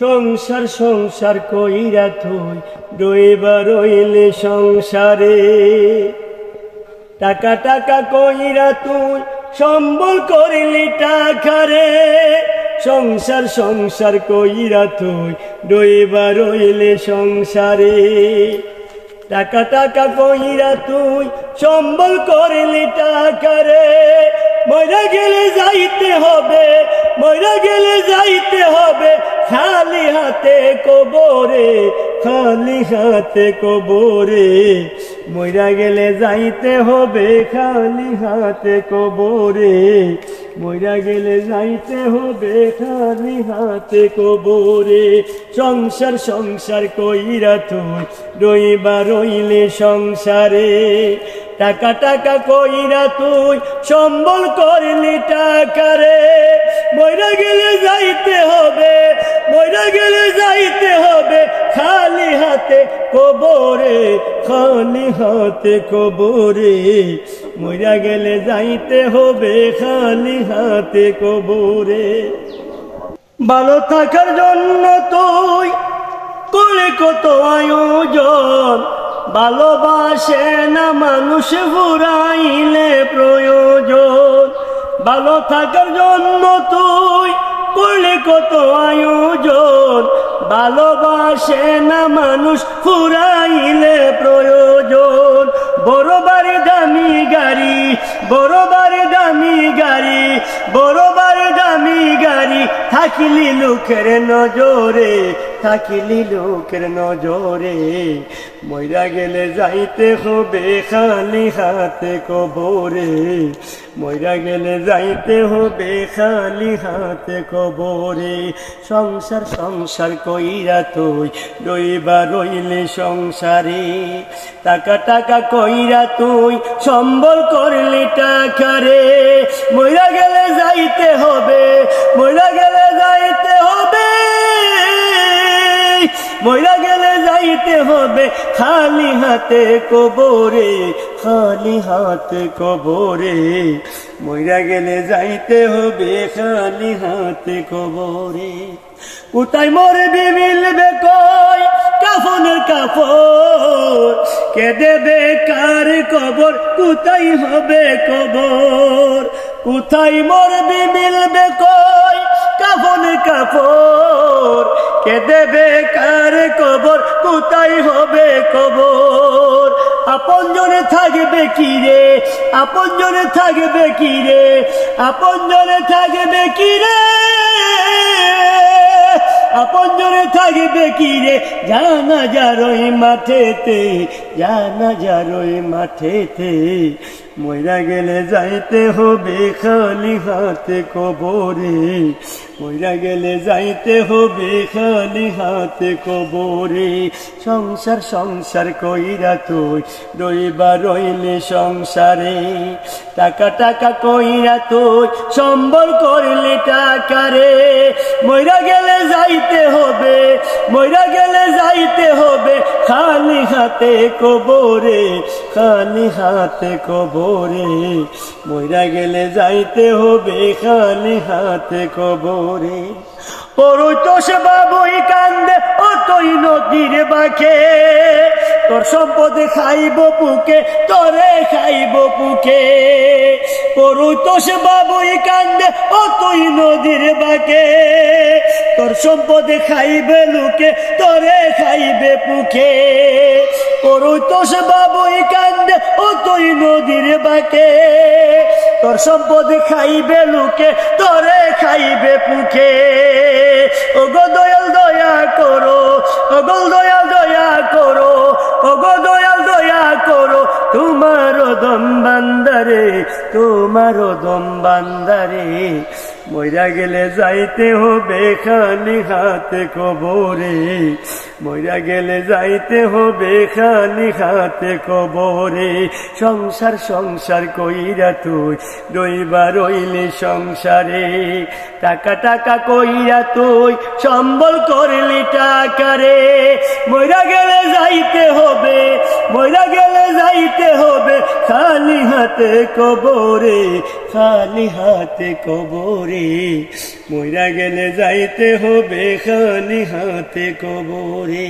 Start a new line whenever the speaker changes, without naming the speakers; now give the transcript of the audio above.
সংসার সংসার কইরা তুই রইবা রইলে সংসারে। টাকা টাকা কইরা তুই সম্বল করিলি টাকারে। সংসার সংসার কইরা তুই রইবা রইলে সংসারে। টাকা টাকা কইরা তুই সম্বল করলি টাকারে। মরা গেলে যাইতে হবে মরা গেলে যাইতে হবে খালি হাতে কবরে, খালি হাতে কবরে। মরা গেলে যাইতে হবে, খালি হাতে কবরে। মরা গেলে যাইতে হবে, খালি হাতে কবরে। সংসার সংসার কইরা তুই রইবা রইলে সংসারে। টাকা টাকা কইরা তুই সম্বল করলি টাকারে। মইরা গেলে যাইতে হবে, মইরা গেলে যাইতে হবে। খালি হাতে কবরে, খালি হাতে কবরে। মইরা গেলে যাইতে হবে, খালি হাতে কবরে। ভালো থাকার জন্য তুই করে কত আয়োজন। ভালোবাসে না মানুষ, ফুরাইলে প্রয়োজন। ভালো থাকার জন্য তুই করলে কত আয়োজন? ভালোবাসে না মানুষ, ফুরাইলে প্রয়োজন। বড় বাড়ি দামি গাড়ি, বড় বাড়ি দামি গাড়ি, বাড়ি দামি গাড়ি, থাকিলি লোকের নজরে। থাকিলি লোকের নজরে, মইরা গেলে যাইতে হবে খালি হাতে কবরে। মইরা গেলে যাইতে হবে খালি হাতে কবরে। সংসার সংসার কইরা তুই রইবা রইলে সংসারে। টাকা টাকা কইরা তুই সম্বল করলি টাকারে। মইরা গেলে যাইতে হবে, মইরা গেলে মইরা গেলে যাইতে হবে, খালি হাতে কবরে, খালি হাতে কবরে। মইরা গেলে যাইতে হবে, খালি হাতে কবরে। কোথায় মরবি মিলবে কই? কাফনের কাপড়। কে দেবে কার কবর? কোথায় হবে কবর? কোথায় মরবি মিলবে কই? কাফনের কাপড়। কে দেবে কার কবর? কোথায় হবে কবর? আপন জনে থাকবে কি রে? আপন জনে থাকবে কি রে? আপন জনে থাকবে কি রে? আপন জনে থাকবে কি রে? জানা যারই মাঠেতে, জানা যারই মাঠেতে। মইরা গেলে যাইতে হবে, খালি হাতে কবরে। মইরা গেলে যাইতে হবে, খালি হাতে কবরে। সংসার সংসার কইরা তুই রইবা রইলে সংসারে। টাকা টাকা কইরা তুই সম্বল করলে টাকারে। মইরা গেলে যাইতে হবে, মইরা গেলে যাইতে হবে খালি হাতে কবরে খালি হাতে কবরে। মইরা গেলে যাইতে হবে খালি হাতে কবরে। সে বাবুই কান্দে, অতই নদীর বাঁকে। তোর সম্পদে খাইব পুকে তোরে খাইব তো সে বাবুই কান্দে, অতই নদীর বাঁকে। সম্পদে খাইবে লুকে, তরে খাইবে তো সে বাবুই কান্দে ও তুই নদীর বাঁকে। তোর সম্পদে খাইবে লুকে, তরে খাইবে পুকে। ও গো দয়াল, দয়া করো ও গো দয়াল, দয়া করো ও গো দয়াল, দয়া করো, তোমার দম বান্দারে, তোমার দম বান্দারে। মইরা গেলে যাইতে হবে খালি হাতে কবরে। মইরা গেলে যাইতে হবে খালি হাতে কবরে। সংসার সংসার কইরা তুই রইবা রইলে সংসারে। টাকা টাকা কইরা তুই সম্বল করলি টাকারে। মইরা গেলে যাইতে হবে, মইরা গেলে যাইতে হবে, খালি হাতে কবরে, খালি হাতে কবরে। মইরা গেলে যাইতে হবে, খালি হাতে কবরে।